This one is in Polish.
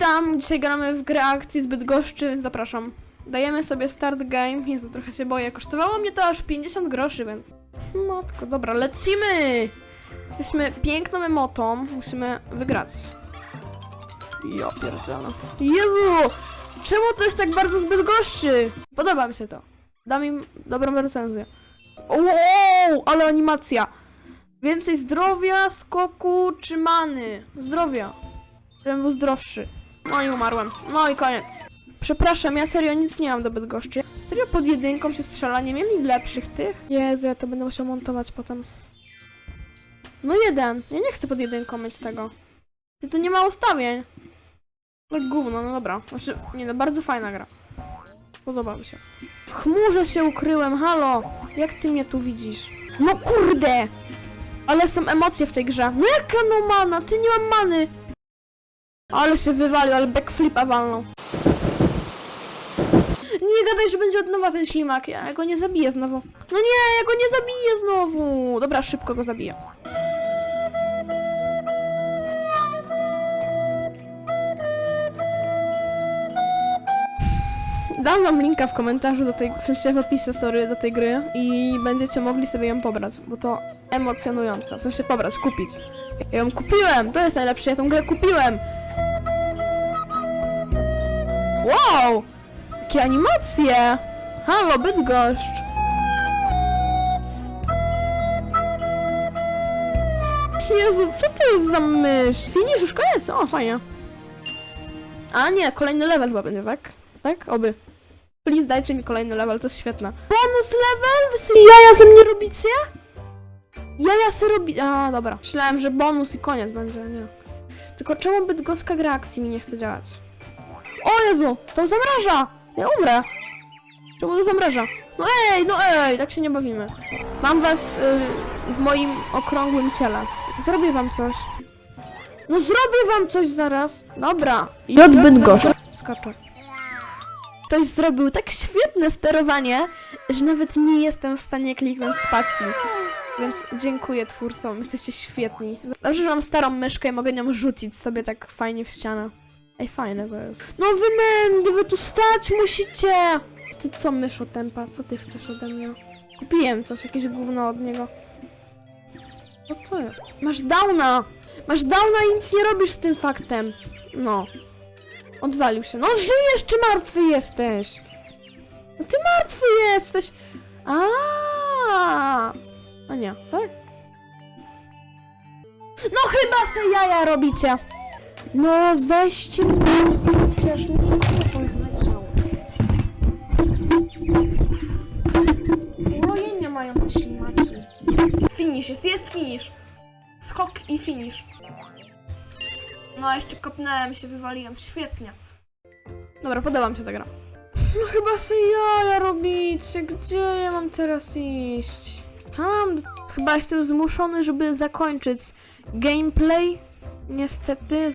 Witam, dzisiaj gramy w grę akcji zbyt goszczy, więc zapraszam. Dajemy sobie start game. Jezu, trochę się boję. Kosztowało mnie to aż 50 groszy, więc... Matko, dobra, lecimy! Jesteśmy piękną emotą, musimy wygrać. Ja pierdzielę. Jezu! Czemu to jest tak bardzo zbyt goszczy? Podoba mi się to. Dam im dobrą recenzję. Wow, ale animacja! Więcej zdrowia, skoku czy many? Zdrowia. Żebym był zdrowszy. No i umarłem. No i koniec. Przepraszam, ja serio nic nie mam do Bydgoszczy. Serio pod jedynką się strzela, nie mieli lepszych tych? Jezu, ja to będę musiał montować potem. No jeden. Ja nie chcę pod jedynką mieć tego. Ty to nie ma ustawień. Ale gówno, no dobra. Znaczy, nie no, bardzo fajna gra. Podoba mi się. W chmurze się ukryłem, halo! Jak ty mnie tu widzisz? No kurde! Ale są emocje w tej grze. No jaka no mana? Ty nie mam many! Ale się wywalił, ale backflipa walnął. Nie gadaj, że będzie od nowa ten ślimak. Ja go nie zabiję znowu. No nie, ja go nie zabiję znowu. Dobra, szybko go zabiję. Dam wam linka w komentarzu do tej, w sensie w opisie, sorry, do tej gry i będziecie mogli sobie ją pobrać, bo to emocjonujące. W sensie pobrać, kupić. Ja ją kupiłem, to jest najlepsze, ja tą grę kupiłem. Wow! Jakie animacje! Halo, Bydgoszcz! Jezu, co to jest za myśl? Finish już koniec? O, fajnie. A nie, kolejny level chyba będzie, tak? Tak? Oby. Please dajcie mi kolejny level, to jest świetne. Bonus level? Wy sobie jaja ze mnie robicie? Jaja se robi... A, dobra. Myślałem, że bonus i koniec będzie, nie. Tylko czemu bydgoska gra akcji mi nie chce działać? O Jezu, to zamraża! Ja umrę. Czemu to zamraża? No ej, no ej, tak się nie bawimy. Mam was y, w moim okrągłym ciele. Zrobię wam coś. No zrobię wam coś zaraz. Dobra. J Bydgoszcz. Skaczę. Ktoś zrobił tak świetne sterowanie, że nawet nie jestem w stanie kliknąć spacji. Więc dziękuję twórcom, jesteście świetni. Dobrze, że mam starą myszkę i mogę nią rzucić sobie tak fajnie w ścianę. Ej, fajne to jest. No wy mędy, wy tu stać musicie! Ty co, myszo tempa? Co ty chcesz ode mnie? Kupiłem coś, jakieś gówno od niego. Co to jest? Masz downa! Masz downa i nic nie robisz z tym faktem. No. Odwalił się. No żyjesz czy martwy jesteś? No ty martwy jesteś! A, A nie, tak? No chyba se jaja robicie! No weźcie mnie, chociaż mi mikrofon zleciał. Ojej, nie mają te ślimaki. Finish jest, jest finish. Skok i finish. No, jeszcze kopnąłem się, wywaliłem. Świetnie. Dobra, podoba mi się ta gra. No chyba se jaja robicie. Gdzie ja mam teraz iść? Tam. Chyba jestem zmuszony, żeby zakończyć gameplay. Niestety.